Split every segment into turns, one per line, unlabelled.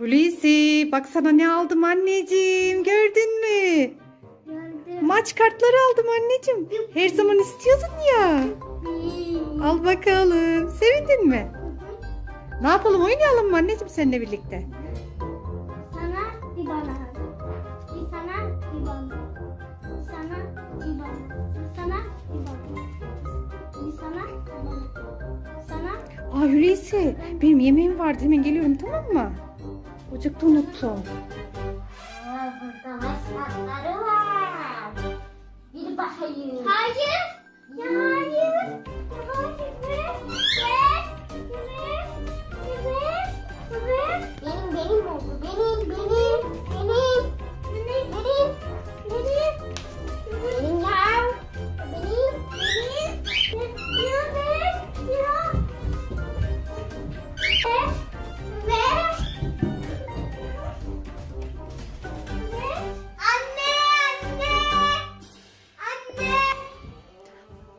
Hulusi bak sana ne aldım anneciğim gördün mü?
Gördüm.
Maç kartları aldım anneciğim. Her zaman istiyordun ya. Al bakalım. Sevindin mi? Ne yapalım oynayalım mı anneciğim seninle birlikte?
Sana bir bana. Bir sana bir bana. Sana bir bana. Sana bir bana. Bir sana bir bana. Sana
Aa Hulusi benim yemeğim vardı hemen geliyorum tamam mı? Ocakta unuttum.
Aa, burada maşrafları var. Bir bakayım. Hayır.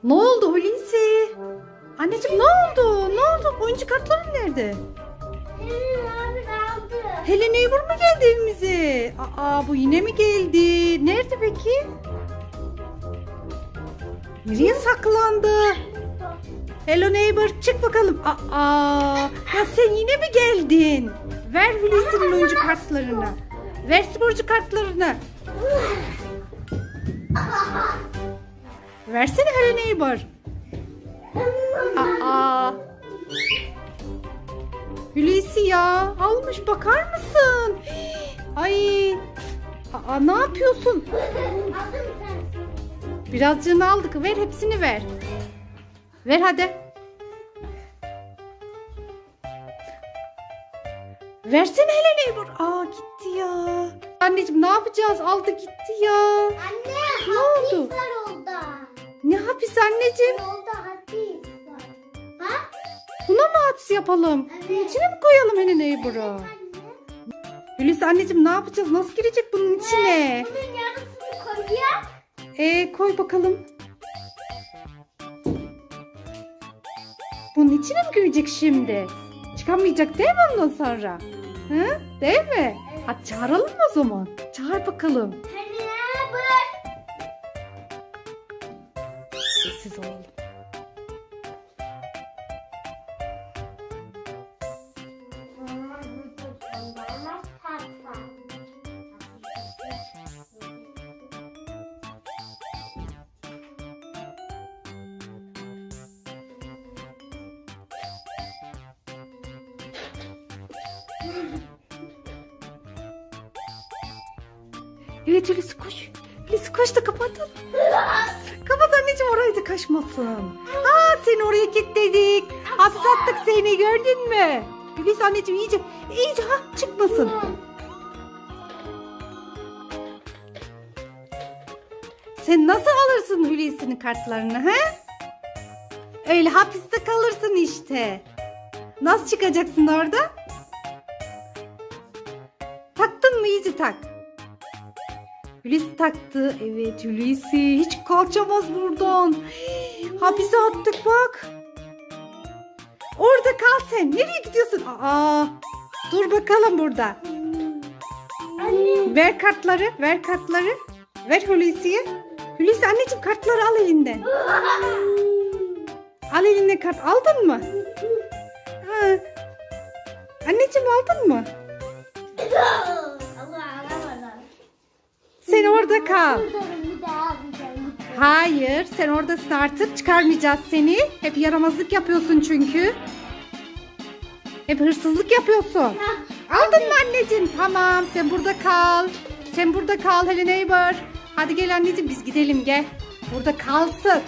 Ne oldu Hulusi? Anneciğim ne oldu? Ne oldu? Oyuncu kartların nerede? Helen Eybur mu geldi evimize? Aa bu yine mi geldi? Nerede peki? Nereye saklandı? Hello neighbor çık bakalım. Aa, ya sen yine mi geldin? Ver Hulusi'nin oyuncu kartlarını. Ver sporcu kartlarını. Versene Hello neighbor. Aa. Hulusi ya almış bakar mısın? Ay. Aa, ne yapıyorsun? Birazcığını aldık. Ver hepsini ver. Ver hadi. Versene Helen Eybur. Aa gitti ya. Anneciğim ne yapacağız? Aldı gitti ya.
Anne,
anneciğim?
Yolda hapis var. Ha?
Buna mı hapis yapalım?
Evet.
Bunun içine mi koyalım Helen Eybur'u?
Anne.
Hulusi anneciğim ne yapacağız? Nasıl girecek bunun içine?
Bunun yarısını koyacağım.
Ee, koy bakalım. Bunun içine mi girecek şimdi? Çıkamayacak değil mi ondan sonra? Hı? Değil mi? Hadi çağıralım mı o zaman? Çağır bakalım.
Anne,
Sessiz olalım. Evet Hulusi koş. Hulusi koş da kapatın. Kapat anneciğim orayı da kaçmasın. Aa seni oraya kilitledik. Hapis attık seni gördün mü? Hulusi anneciğim iyice iyice ha çıkmasın. Sen nasıl alırsın Hulusi'nin kartlarını ha? Öyle hapiste kalırsın işte. Nasıl çıkacaksın orada? Taktın mı iyice tak. Hulusi taktı. Evet Hulusi hiç kaçamaz buradan. Hapise attık bak. Orada kal sen. Nereye gidiyorsun? Aa, dur bakalım burada.
Anne.
Ver kartları, ver kartları. Ver Hulusi'ye. Hulusi anneciğim kartları al elinden. Al eline kart. Aldın mı? Ha. Anneciğim aldın mı? Orada kal. Hayır, sen oradasın artık. Çıkarmayacağız seni. Hep yaramazlık yapıyorsun çünkü. Hep hırsızlık yapıyorsun. Aldın mı anneciğim? Tamam, sen burada kal. Sen burada kal Helen Neighbor. Hadi gel anneciğim biz gidelim gel. Burada kalsın.